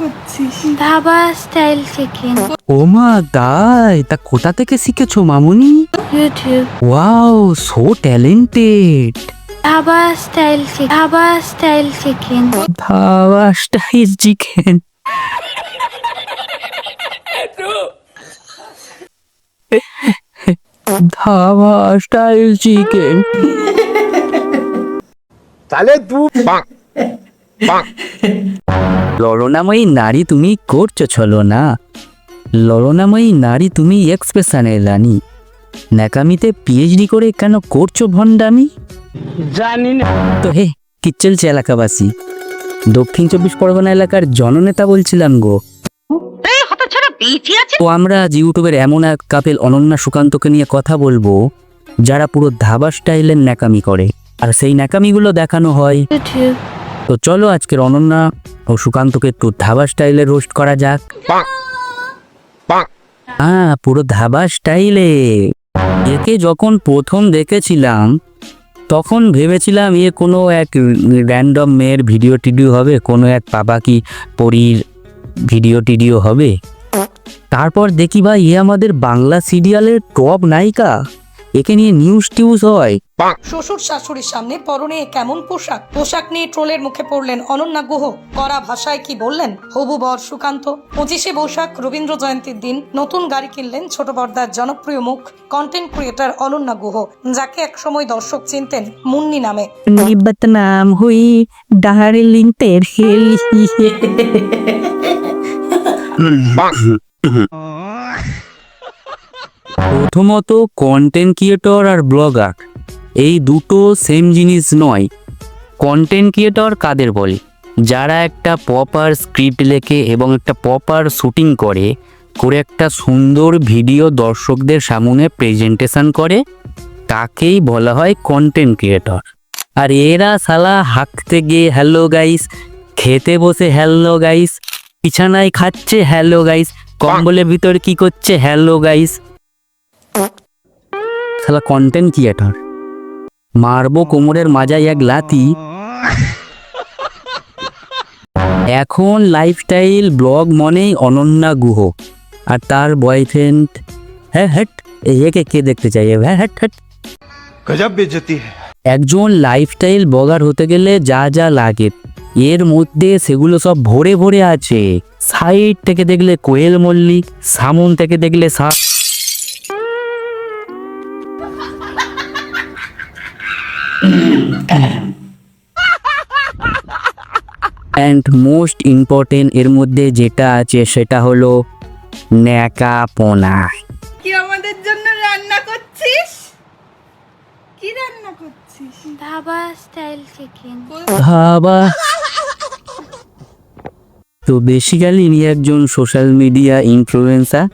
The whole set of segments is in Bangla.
করছিস? ধাবা স্টাইল চিকেন ও মা তাই? তা কোথা থেকে শিখেছো মামুনি? YouTube wow so talented dhaba style chicken dhaba style chicken dhaba style chicken dhaba style chicken তাহলে বাহ ললনাময়ী নারী তুমি করছ চলো না। ললনাময়ী নারী তুমি এক্সপ্রেশনের রানী। ন্যাকামিতে পিএইচডি করে কেন করছ ভণ্ডামি? জানি না। তো হে কি চলছে এলাকাবাসী? দক্ষিণ চব্বিশ পরগনা এলাকার জননেতা বলছিলাম গো। তো আমরা আজ ইউটিউবের এমন এক কাপেল অনন্যা সুকান্তকে নিয়ে কথা বলব যারা পুরো ধাবা স্টাইলের ন্যাকামি করে। আর সেই ন্যাকামিগুলো দেখানো হয়। তো চলো আজকের অনন্যা ও সুকান্তকে একটু ধাবা স্টাইলে রোস্ট করা যাক। হ্যাঁ পুরো ধাবা স্টাইলে। একে যখন প্রথম দেখেছিলাম তখন ভেবেছিলাম এ কোনো এক র্যান্ডম মেয়ের ভিডিও টিডিও হবে কোনো এক পাপা কি পরীর ভিডিও টিডিও হবে। তারপর দেখি ভাই এ আমাদের বাংলা সিরিয়ালের টপ নায়িকা। একে নিয়ে নিউজ টিউজ হয়। শ্বশুর শাশুড়ির সামনে পরনে কেমন পোশাক? পোশাক নিয়ে ট্রোলের মুখে পড়লেন অনন্যা গুহ। কড়া ভাষায় কি বললেন? হবু বর সুকান্ত। পঁচিশে বৈশাখ রবীন্দ্র জয়ন্তীর দিন নতুন গাড়ি কিনলেন ছোট পর্দার জনপ্রিয় মুখ কন্টেন্ট ক্রিয়েটার অনন্যা গুহ যাকে একসময় দর্শক চিনতেন মুন্নি নামে। নিবতনাম হুই ডার্লিংটের হেলি। প্রথমত কন্টেন্ট ক্রিয়েটর আর ব্লগার এই দুটো সেম জিনিস নয়। কন্টেন্ট ক্রিয়েটর কাদের বলে? যারা একটা প্রপার স্ক্রিপ্ট লেখে এবং একটা প্রপার শুটিং করে করে একটা সুন্দর ভিডিও দর্শকদের সামনে প্রেজেন্টেশন করে, তাকেই বলা হয় কন্টেন্ট ক্রিয়েটর আর এরা সালা হাঁকতে গিয়ে হ্যালো গাইস খেতে বসে হ্যালো গাইস বিছানায় খাচ্ছে হ্যালো গাইস কম্বলের ভিতর কি করছে হ্যালো গাইস খেলা কন্টেন্ট ক্রিয়েটর মারবো কোমরের মাজায় এক লাতি এখন লাইফস্টাইল ব্লগ মনেই অনন্যা গুহ। আর তার বয়ফ্রেন্ড হ্যাঁ হ্যাট একে কে দেখতে চাই? হ্যাঁ হ্যাট হ্যাট। গজব বেজতি একজন লাইফস্টাইল ব্লগার হতে গেলে যা যা লাগে এর মধ্যে সেগুলো সব ভরে ভরে আছে। সাইড থেকে দেখলে কোয়েল মল্লিক সামন থেকে দেখলে সা অ্যান্ড মোস্ট ইম্পর্টেন্ট এর মধ্যে যেটা আছে সেটা হলো ন্যাকাপোনা। কি আমাদের জন্য রান্না করছিস? কি রান্না করছিস? ধাবা স্টাইল চিকেন বাবা তো বেসিক্যালি ইনি একজন সোশ্যাল মিডিয়া ইনফ্লুয়েন্সার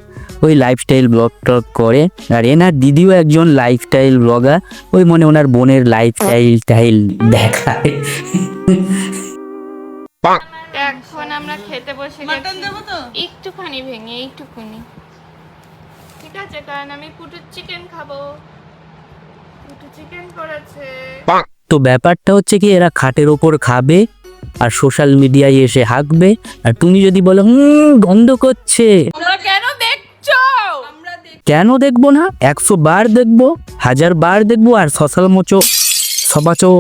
ওই লাইফস্টাইল ব্লগ টক করে। আর এনার দিদিও একজন লাইফস্টাইল ব্লগার ওই মনে ওনার বোনের লাইফস্টাইল টাইল দেখায়। এখন আমরা খেতে বসে মাটন দেবো তো? একটুখানি ভেঙে এইটুকুনি ঠিক আছে কারণ আমি পুটুর চিকেন খাব। পুটু চিকেন করেছে। তো ব্যাপারটা হচ্ছে কি এরা খাটের ওপর খাবে আর সোশ্যাল মিডিয়ায় এসে হাঁকবে আর তুমি যদি বলো হুম গন্ধ করছে তোমরা কেন দেখছ আমরা দেখ কেন দেখব না? একশো বার দেখব হাজার বার দেখব আর সসাল মোচো সবাচো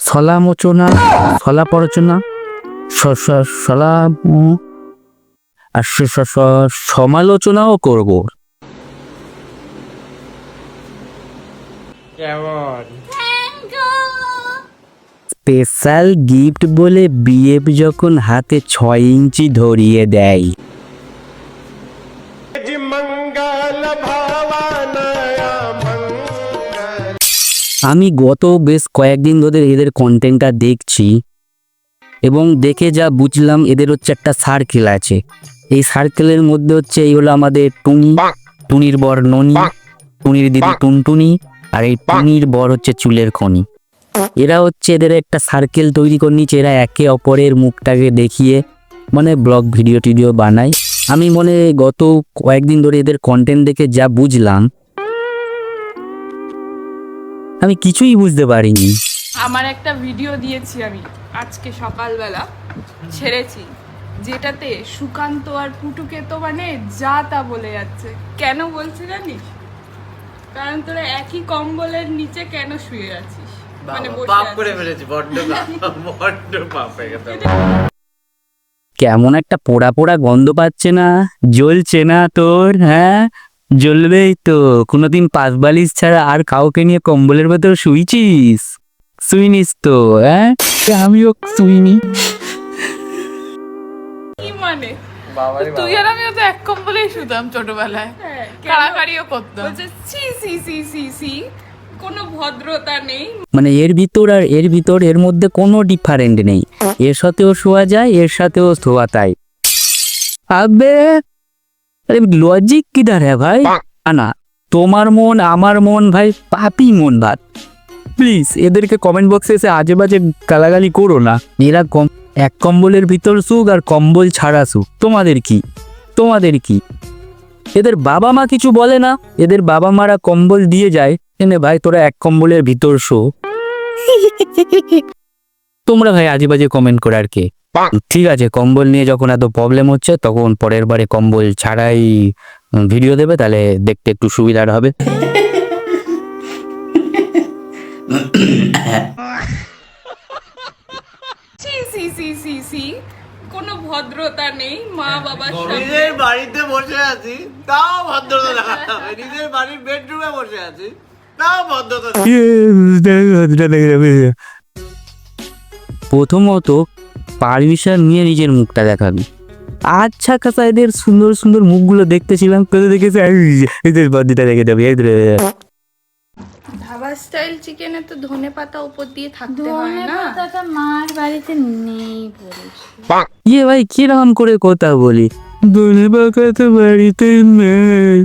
সলা মোচো না সলা পড়ছো না স- স- সলা আর সমালোচনাও করব। স্পেশাল গিফট বলে বিএফ যখন হাতে ছয় ইঞ্চি ধরিয়ে দেয় আমি গত বেশ কয়েকদিন ধরে এদের কন্টেন্টটা দেখছি এবং দেখে যা বুঝলাম এদের হচ্ছে একটা সার্কেল আছে। এই সার্কেলের মধ্যে হচ্ছে এই হলো আমাদের টুনি, টুনির বর ননি, টুনির দিদি টুনটুনি আর এই টুনির বর হচ্ছে চুলের খনি। এরা হচ্ছে এদের একটা সার্কেল তৈরি করে নিচ্ছে এরা একে অপরের মুখটাকে দেখিয়ে মানে ব্লগ ভিডিও টিডিও বানায়। আমি মনে গত কয়েকদিন ধরে এদের কন্টেন্ট দেখে যা বুঝলাম আমি কিছুই বুঝতে পারিনি। আমার একটা ভিডিও দিয়েছি আমি আজকে সকালবেলা ছেড়েছি যেটাতে সুকান্ত আর পুটুকে তো মানে যা তা বলে যাচ্ছে। কেন বলছে জানিস? কারণ তোরা একই কম্বলের নিচে কেন শুয়ে আছিস? মানে পাপ করে ফেলেছি বড্ড পাপ, বড্ড পাপ হয়ে গেছে। কেমন একটা পোড়া পোড়া গন্ধ পাচ্ছে না? জ্বলছে না তোর হ্যাঁ? জ্বলবেই তো। কোনোদিন পাঁচ বালিশ ছাড়া আর কাউকে নিয়ে কম্বলের ভেতর শুইছিস? শুইনিস তো হ্যাঁ? আমিও শুইনি। মানে? তুই আর আমিও তো এক কম্বলেই শুতাম ছোটবেলায়। কাড়াকাড়িও করতাম। সি সি সি সি কোনো ভদ্রতা নেই। মানে এর ভিতর আর এর ভিতর এর মধ্যে কোনো ডিফারেন্ট নেই। এর সাথেও শোয়া যায় এর সাথেও শোয়া তাই। আবে আরে লজিক কিধার হ্যাঁ ভাই? না, না তোমার মন আমার মন ভাই পাপি মন ভাত। প্লিজ এদেরকে কমেন্ট বক্সে এসে আজে বাজে গালাগালি করো না। এরা কম এক কম্বলের ভিতর সুখ আর কম্বল ছাড়া সুখ। তোমাদের কি? তোমাদের কি? এদের বাবা মা কিছু বলে না। এদের বাবা মারা কম্বল দিয়ে যায়। এনে ভাই তোরা এক কম্বলের ভিতর শো। তোমরা ভাই আজে বাজে কমেন্ট করে আর কি। ঠিক আছে কম্বল নিয়ে যখন এত প্রবলেম হচ্ছে তখন পরের বারে কম্বল ছাড়াই ভিডিও দেবে তাহলে দেখতে একটু সুবিধার হবে। সি সি সি সি সি কোনো ভদ্রতা নেই মা বাবার নিজের বাড়িতে বসে আছি তাও ভদ্রতা নিজের বাড়ির বেডরুমে বসে আছি। প্রথমত পারমিশন নিয়ে নিজের মুখটা দেখাবি। আচ্ছা কাছা এদের সুন্দর সুন্দর মুখগুলো দেখতেছিলাম কোথায় দেখেছি এদের বদিটা দেখে যাবে ধাবা স্টাইল চিকেনে তো ধনে পাতা উপর দিয়ে থাকতে হয় না? পাতাটা মার বাড়িতে নেই বলেছে। ইয়ে ভাই কীরকম করে কথা বলি? ধনে পাকা তো বাড়িতে নেই।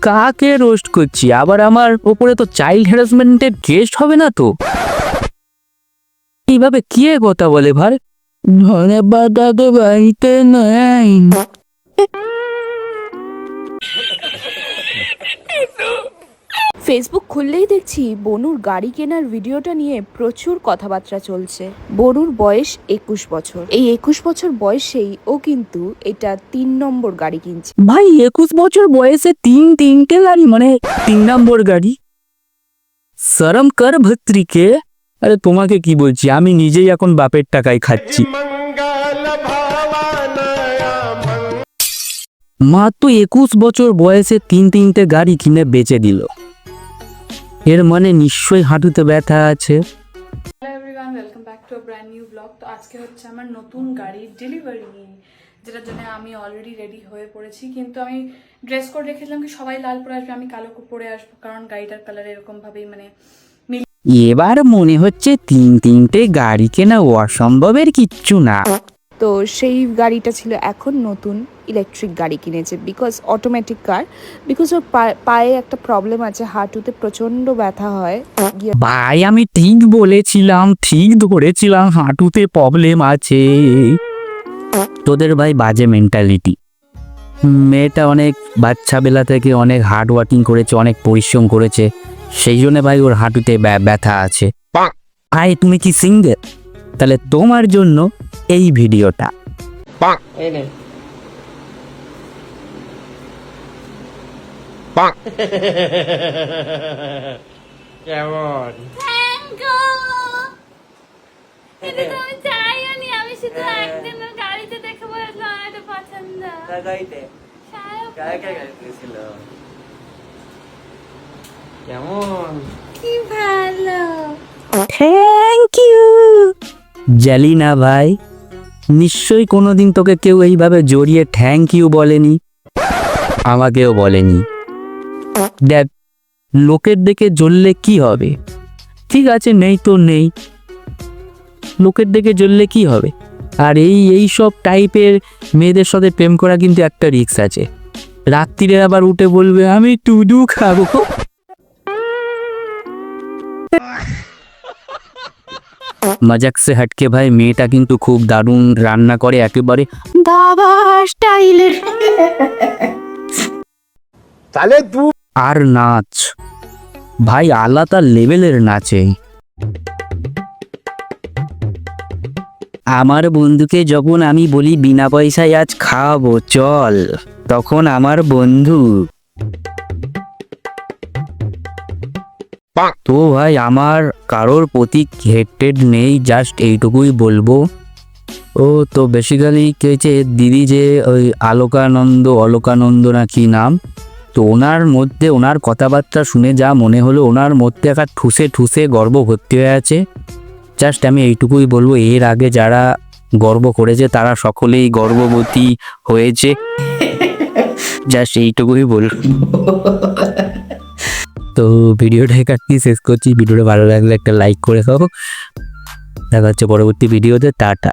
কাকে রোস্ট করছি? আবার আমার ওপরে তো চাইল্ড হ্যারাসমেন্টের কেস হবে না তো? এইভাবে কে কথা বলে ভার ধনে পাতা তো বাড়িতে নেই। ফেসবুক খুললেই দেখছি বনুর গাড়ি কেনার ভিডিওটা নিয়ে প্রচুর কথাবার্তা চলছে। বনুর বয়স একুশ বছর। এই একুশ বছর বয়সেই ও কিন্তু এটা তিন নম্বর গাড়ি কিনছে। ভাই, একুশ বছর বয়সে তিন তিনটে গাড়ি? মানে তিন নম্বর গাড়ি? সরম কর ভত্রিকে আরে তোমাকে কি বলছি? আমি নিজেই এখন বাপের টাকায় খাচ্ছি। মা তো একুশ বছর বয়সে তিন তিনটে গাড়ি কিনে বেঁচে দিল। এর মানে নিশ্চয়ই হাঁটুতে ব্যথা আছে। Welcome back to brand new blog তো আজকে হচ্ছে আমার নতুন গাড়ির ডেলিভারি যেটার জন্য আমি অলরেডি রেডি হয়ে পড়েছি। কিন্তু আমি ড্রেস কোড রেখেছিলাম কি সবাই লাল পরে আসবে আমি কালো পরে আসব কারণ গাড়িটার কালার এরকম ভাবেই মানে এবার মনে হচ্ছে তিন তিনটে গাড়ি কেনা অসম্ভবের কিচ্ছু না। তো সেই গাড়িটা ছিল এখন নতুন ইলেকট্রিক গাড়ি কিনেছে বিকজ অটোমেটিক কার বিকজ ওর পায়ে একটা প্রবলেম আছে হাঁটুতে প্রচণ্ড ব্যথা হয়। গিয়ে ভাই আমি ঠিক বলেছিলাম ঠিক ধরেছিলাম হাঁটুতে প্রবলেম আছে। তোদের ভাই বাজে মেন্টালিটি মেয়েটা অনেক বাচ্চা বেলা থেকে অনেক হার্ড ওয়ার্কিং করেছে অনেক পরিশ্রম করেছে। সেই জন্য ভাই ওর হাঁটুতে ব্যা- ব্যথা আছে। ভাই তুমি কি সিঙ্গেল তাহলে তোমার জন্য এই ভিডিওটা। কেমন? থ্যাংক ইউ এটা আমি চাইও নি আমি শুধু একদিনের গাড়িতে দেখে বলেছিলাম এটা পছন্দ। গাড়িতে সাহেব, কার কার গাড়িতে ছিল। কেমন? কি ভালো। থ্যাংক ইউ জালি না ভাই নিশ্চয়ই কোনোদিন তোকে কেউ এইভাবে জড়িয়ে থ্যাংক ইউ বলেনি? আমাকেও বলেনি। দেখ, লোকের দিকে জ্বললে কি হবে? ঠিক আছে, নেই তো নেই। লোকের দিকে জ্বললে কি হবে? আর এই এই সব টাইপের মেয়েদের সাথে প্রেম করা কিন্তু একটা রিস্ক আছে। রাত্রিরে আবার উঠে বলবে, আমি টুডু খাব। মজাক সে হাটকে ভাই মেয়েটা কিন্তু খুব দারুণ রান্না করে একেবারে। দাবা তাহলে আর নাচ। ভাই আলাদা লেভেলের নাচে। আমার বন্ধুকে যখন আমি বলি বিনা পয়সায় আজ খাওয়াবো চল। তখন আমার বন্ধু তো ভাই আমার কারোর প্রতি হেটেড নেই জাস্ট এইটুকুই বলব। ও তো বেসিক্যালি কে হচ্ছে দিদি যে ওই আলোকানন্দ অলোকানন্দ না কি নাম তো ওনার মধ্যে ওনার কথাবার্তা শুনে যা মনে হলো ওনার মধ্যে একটা ঠুসে ঠুসে গর্ব ভর্তি হয়ে আছে। জাস্ট আমি এইটুকুই বলব এর আগে যারা গর্ব করেছে তারা সকলেই গর্ভবতী হয়েছে। জাস্ট এইটুকুই বলব। তো ভিডিওটা কাটকি শেষ করছি। ভিডিওটা ভালো লাগলে একটা লাইক করে খাও দেখা হচ্ছে পরবর্তী ভিডিওতে, টাটা।